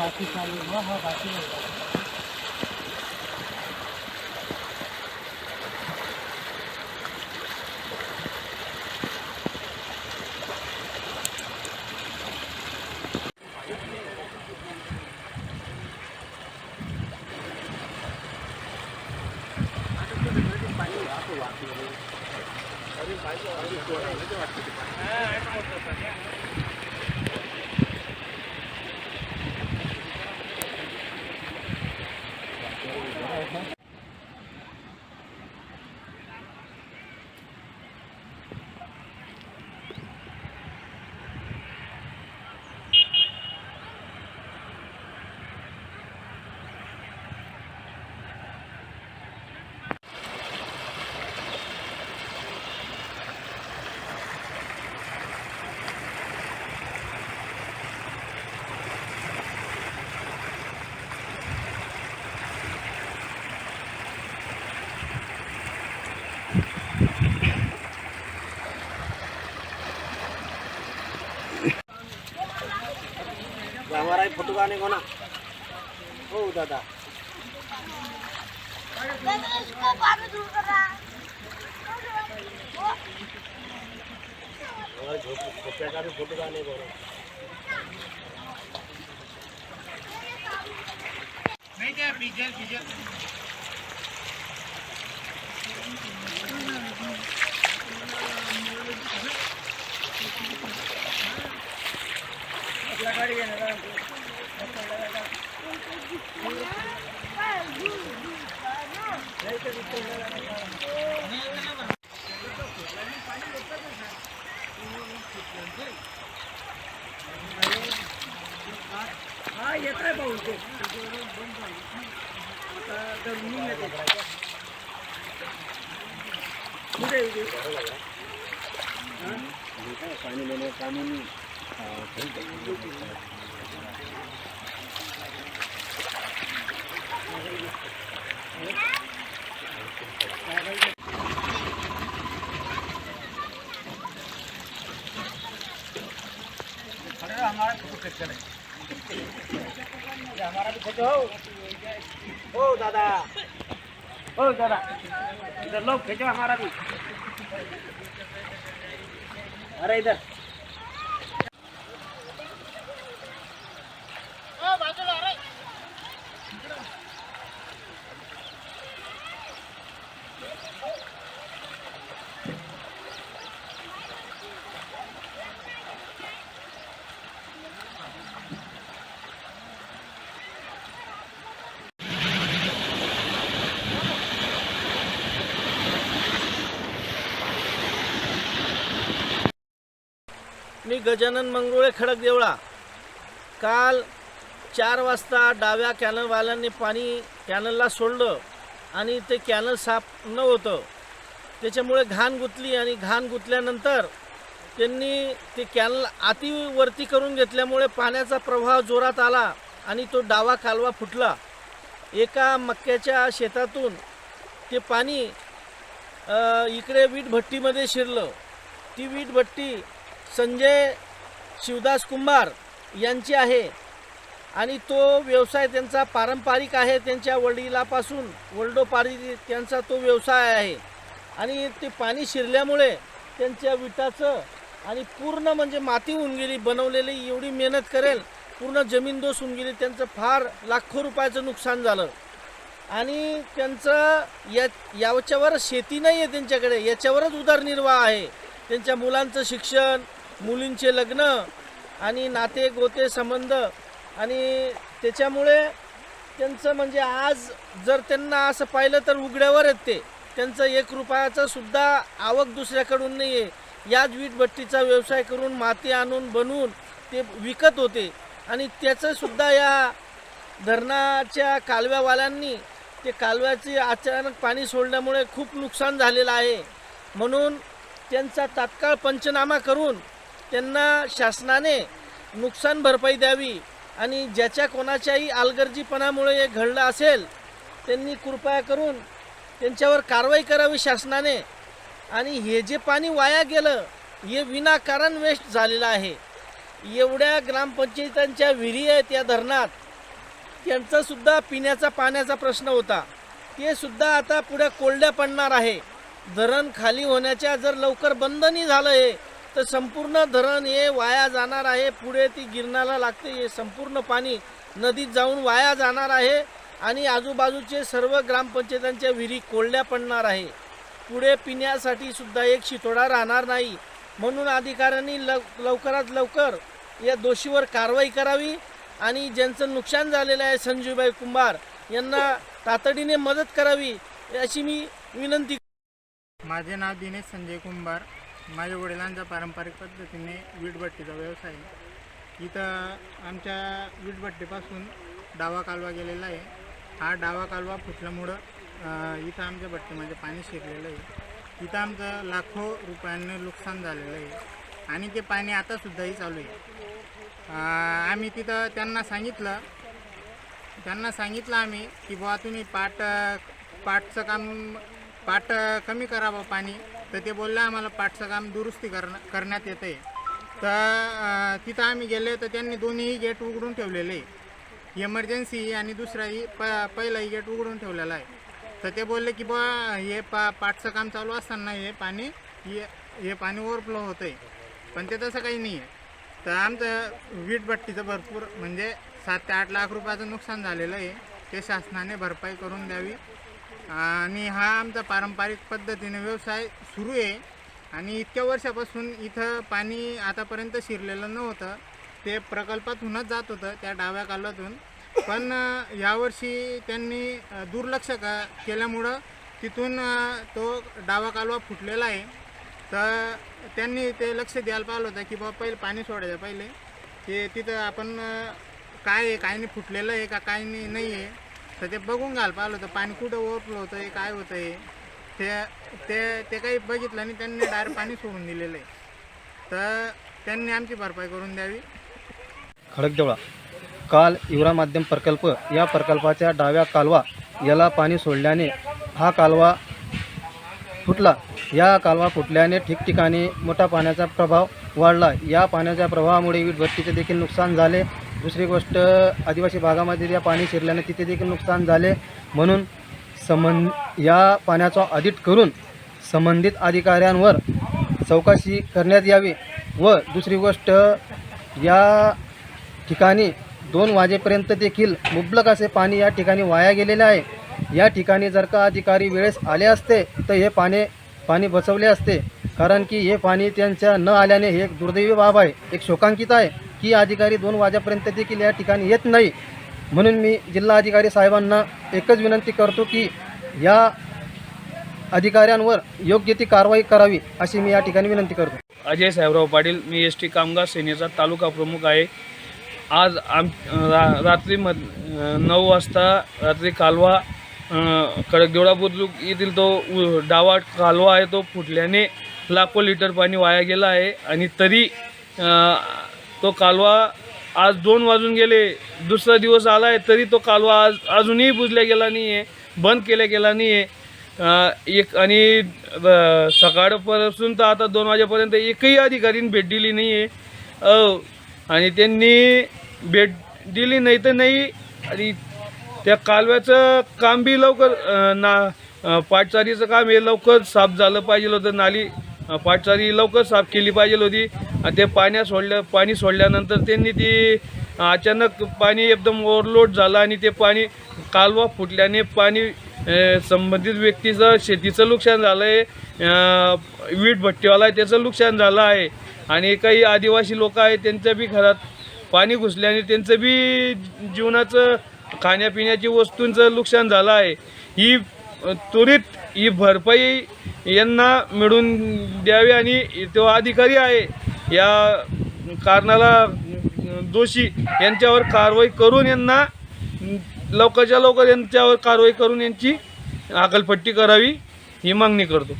बाकी चालू आहे बुवा. हा आहे. हमारा ही फोटो दादा। इसको पानी दूर कर रहा। हमारे झोपड़े का भी फोटो आने को ना हा येत आहे भाऊ ते कुठे आहे ते? पानी लेने का काम हमारा फोटो कैसे है? ये हमारा भी फोटो हो ओ दादा ओ दादा इधर लो खींचो हमारा भी अरे इधर मी गजानन मंगरुळे खडक देवळा. काल चार वाजता डाव्या कॅनलवाल्यांनी पाणी कॅनलला सोडलं आणि ते कॅनल साफ न होतं. त्याच्यामुळे घाण गुंतली आणि घाण गुंतल्यानंतर त्यांनी ते कॅनल अतिवरती करून घेतल्यामुळे पाण्याचा प्रवाह जोरात आला आणि तो डावा कालवा फुटला. एका मक्याच्या शेतातून ते पाणी इकडे वीटभट्टीमध्ये शिरलं. ती वीटभट्टी संजय शिवदास कुंभार यांची आहे. आणि तो व्यवसाय त्यांचा पारंपरिक आहे. त्यांच्या वडिलापासून वडिलोपारी त्यांचा तो व्यवसाय आहे. आणि ते पाणी शिरल्यामुळे त्यांच्या विटाचं आणि पूर्ण म्हणजे माती होऊन गेली बनवलेली एवढी मेहनत करेल पूर्ण जमीनदोष होऊन गेली त्यांचं फार लाखो रुपयाचं नुकसान झालं. आणि त्यांचं या याच्यावर शेती नाही आहे त्यांच्याकडे. याच्यावरच उदरनिर्वाह आहे. त्यांच्या मुलांचं शिक्षण मुलींचे लग्न आणि नाते गोते संबंध आणि त्याच्यामुळे त्यांचं म्हणजे आज जर त्यांना असं पाहिलं तर उघड्यावर आहेत ते. त्यांचं एक रुपयाचं सुद्धा आवक दुसऱ्याकडून नाही आहे याच वीटभट्टीचा व्यवसाय करून माती आणून बनवून ते विकत होते. आणि त्याचंसुद्धा या धरणाच्या कालव्यावाल्यांनी ते कालव्याचे अचानक पाणी सोडल्यामुळे खूप नुकसान झालेलं आहे. म्हणून त्यांचा तात्काळ पंचनामा करून त्यांना शासनाने नुकसान भरपाई द्यावी आणि ज्याच्या कोणाच्याही आलगर्जीपणामुळे हे घडलं असेल त्यांनी कृपया करून त्यांच्यावर कारवाई करावी शासनाने. आणि हे जे पाणी वाया गेलं हे विनाकारण वेस्ट झालेलं आहे. एवढ्या ग्रामपंचायतांच्या विहिरी आहेत या धरणात. त्यांचासुद्धा पिण्याचा पाण्याचा प्रश्न होता. ते सुद्धा आता पुढे कोरड्या पडणार आहे. धरण खाली होण्याच्या जर लवकर बंद नाही झालं हे तर संपूर्ण धरण हे वाया जाणार आहे. पुढे ती गिरणाला लागते. हे संपूर्ण पाणी नदीत जाऊन वाया जाणार आहे आणि आजूबाजूचे सर्व ग्रामपंचायतांच्या विहिरी कोरड्या पडणार आहे. पुढे पिण्यासाठी सुद्धा एक शितोडा राहणार नाही. म्हणून अधिकाऱ्यांनी लव लवकरात लवकर या दोषीवर कारवाई करावी आणि ज्यांचं नुकसान झालेलं आहे संजूबाई कुंभार यांना तातडीने मदत करावी अशी मी विनंती माझे नाव दिनेश संजय कुंभार. माझ्या वडिलांचा पारंपरिक पद्धतीने वीटभट्टीचा व्यवसाय आहे. इथं आमच्या वीटभट्टीपासून डावा कालवा गेलेला आहे. हा डावा कालवा फुटल्यामुळं इथं आमच्या भट्टीमध्ये पाणी शिरलेलं आहे. इथं आमचं लाखो रुपयांनी नुकसान झालेलं आहे. आणि ते पाणी आतासुद्धाही चालू आहे. आम्ही तिथं त्यांना सांगितलं त्यांना सांगितलं आम्ही की बुवा तुम्ही पाट पाटचं काम पाट कमी करा बा पाणी. तर ते बोललं आम्हाला पाठचं काम दुरुस्ती करणं करण्यात येतं आहे तर तिथं आम्ही गेले तर त्यांनी दोन्ही गेट उघडून ठेवलेले. आहे इमर्जन्सी आणि दुसराही प पहिलाही गेट उघडून ठेवलेला आहे. तर ते बोलले की बा हे पा पाठचं काम चालू असताना हे पाणी हे हे पाणी ओव्हरफ्लो होतं आहे पण ते तसं काही नाही आहे तर आमचं वीटभट्टीचं भरपूर म्हणजे सात ते आठ लाख रुपयाचं नुकसान झालेलं आहे. ते शासनाने भरपाई करून द्यावी. आणि हा आमचा पारंपरिक पद्धतीने व्यवसाय सुरू आहे. आणि इतक्या वर्षापासून इथं पाणी आतापर्यंत शिरलेलं नव्हतं. ते प्रकल्पातूनच जात होतं त्या डाव्या कालवातून पण यावर्षी त्यांनी दुर्लक्ष का केल्यामुळं तिथून तो डावा कालवा फुटलेला आहे. तर त्यांनी ते लक्ष द्यायला पाहिलं होतं की बाबा पहिले पाणी सोडायचं पहिले. ते तिथं आपण काय आहे काय नाही फुटलेलं आहे का काय नाही नाही आहे. तर ते बघून घाल पाहिलं होतं पाणी कुठं ओव्हरफ्लो होतं आहे काय होतं आहे ते ते ते काही बघितलं आणि त्यांनी डायरेक्ट पाणी सोडून दिलेलं आहे. तर त्यांनी आमची भरपाई करून द्यावी. खडकदेवळा काल युवरा माध्यम प्रकल्प या प्रकल्पाच्या डाव्या कालवा याला पाणी सोडल्याने हा कालवा फुटला. या कालवा फुटल्याने ठिकठिकाणी मोठा पाण्याचा प्रभाव वाढला. या पाण्याच्या प्रभावामुळे वीटभट्टीचे देखील नुकसान झाले. दुसरी गोष्ट आदिवासी भागामध्ये या पाणी शिरल्याने तिथे देखील नुकसान झाले. म्हणून संबंध या पाण्याचा ऑडिट करून संबंधित अधिकाऱ्यांवर चौकशी करण्यात यावी. व दुसरी गोष्ट या ठिकाणी दोन वाजेपर्यंत देखील मुबलक असे पाणी या ठिकाणी वाया गेलेले आहे. या ठिकाणी जर का अधिकारी वेळेस आले असते तर हे पाणी पाणी बचवले असते. कारण की हे पाणी त्यांच्या न आल्याने हे एक दुर्दैवी बाब आहे एक शोकांकित आहे. की अधिकारी दोन वाजेपर्यंत देखील या ठिकाणी येत नाही. म्हणून मी जिल्हा अधिकारी साहेबांना एकच विनंती करतो की या अधिकाऱ्यांवर योग्य ती कारवाई करावी अशी मी या ठिकाणी विनंती करतो. अजय साहेबराव पाटील मी एस टी कामगार सेनेचा तालुका प्रमुख आहे. आज आम रा रात्री मध नऊ वाजता रात्री कालवा अं, बुद्रुक येथील तो डावा कालवा आहे तो फुटल्याने लाखो लिटर पाणी वाया गेला आहे आणि तरी तो कालवा आज दोन वाजून गेले दुसरा दिवस आला आहे तरी तो कालवा आज अजूनही बुजल्या गेला नाही आहे बंद केला गेला नाही आहे एक आणि सकाळपासून तर आता दोन वाजेपर्यंत एकही अधिकारीने भेट दिली नाही आहे आणि त्यांनी भेट दिली नाही तर नाही आणि त्या कालव्याचं काम बी लवकर ना पाठचारीचं पाटचारीचं काम हे लवकर साफ झालं पाहिजे होतं नाली पाटचारी लवकर साफ केली पाहिजे होती. ते पाण्यात सोडल्या पाणी सोडल्यानंतर त्यांनी ती अचानक पाणी एकदम ओव्हरलोड झालं आणि ते पाणी कालवा फुटल्याने पाणी संबंधित व्यक्तीचं शेतीचं नुकसान झालं आहे वीट भट्टीवाला आहे त्याचं नुकसान झालं आहे. आणि काही आदिवासी लोक आहेत त्यांचं बी घरात पाणी घुसल्याने त्यांचं बी जीवनाचं खाण्यापिण्याची वस्तूंचं नुकसान झालं आहे. ही त्वरित ही भरपाई यांना मिळून द्यावी आणि तो अधिकारी आहे. या कारणाला दोषी यांच्यावर कारवाई करून यांना लवकरच्या लवकर यांच्यावर कारवाई करून यांची अकलपट्टी करावी ही मागणी करतो.